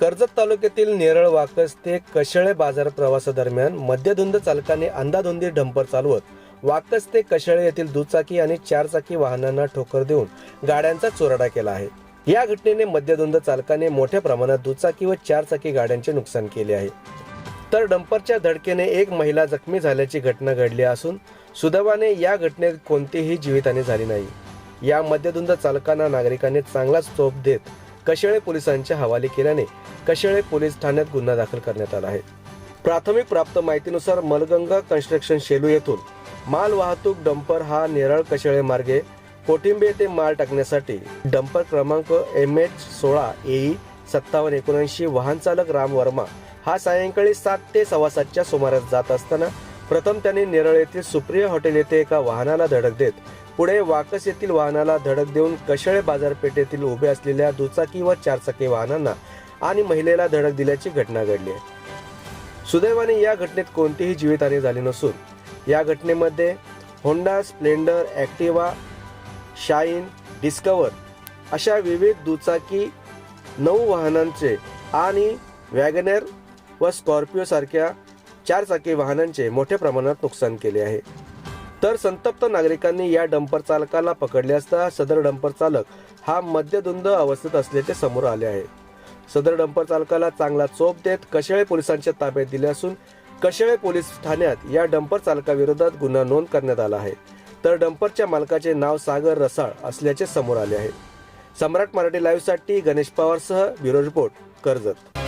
कर्जत तालुक्यातील नेरळ वाकस ते कशळे बाजार प्रवासादरम्यान मध्यधुंद चालकाने अंधाधुंदी डंपर चालवत वाकस ते कशळे येथील दुचाकी आणि चारचाकी वाहनांना ठोकर देऊन गाड्यांचा चोरडा केला आहे. या घटनेने मध्यधुंद चालकाने मोठ्या प्रमाणात दुचाकी व चारचाकी गाड्यांचे नुकसान केले आहे. तर डंपरच्या धडकेने एक महिला जखमी झाल्याची घटना घडली असून सुदैवाने या घटनेत कोणतीही जीवितहानी झाली नाही. या मध्यधुंद चालकांना नागरिकांनी चांगलाच चोप देत कशेळे पोलिसांच्या हवाले केल्याने कशेळे पोलीस ठाण्यात गुन्हा दाखल करण्यात आला आहे. प्राथमिक प्राप्त माहितीनुसार मलगंगा कन्स्ट्रक्शन शेलू येथून माल वाहतूक डंपर हा नेरळ कशेळे मार्गे कोटिंबे येथे माल टाकण्यासाठी डंपर क्रमांक एम एच सोळा एई सत्तावन्न एकोणऐंशी वाहन चालक राम वर्मा हा सायंकाळी सात ते सव्वा सातच्या सुमारास जात असताना प्रथम त्यांनी नेरळ येथील सुप्रिया हॉटेल येथे एका वाहनाला धडक देत पुढे वाकस येथील वाहनाला धडक देऊन कशळे बाजारपेठेतील उभे असलेल्या दुचाकी व चारचाकी वाहनांना आणि महिलेला धडक दिल्याची घटना घडली आहे. सुदैवाने या घटनेत कोणतीही जीवितहानी झाली नसून या घटनेमध्ये Honda Splendor Activa Shine Discover अशा विविध दुचाकी नऊ वाहनांचे आणि वॅगनेर व स्कॉर्पिओ सारख्या चारचाकी वाहनांचे मोठ्या प्रमाणात नुकसान केले आहे. तर संतप्त नागरिकांनी या डंपर चालकाला पकडले असता सदर डंपर चालक हा मद्यधुंद अवस्थेत असल्याचे समोर आले आहे. सदर डंपर चालकाला चांगला चोप देत कशेळे पोलिसांच्या ताब्यात दिले असून कशेळे पोलीस ठाण्यात या डंपर चालकाविरोधात गुन्हा नोंद करण्यात आला आहे. तर डंपरच्या मालकाचे नाव सागर रसाळ असल्याचे समोर आले आहे. सम्राट मराठी लाईव्हसाठी गणेश पवारसह ब्युरो रिपोर्ट कर्जत.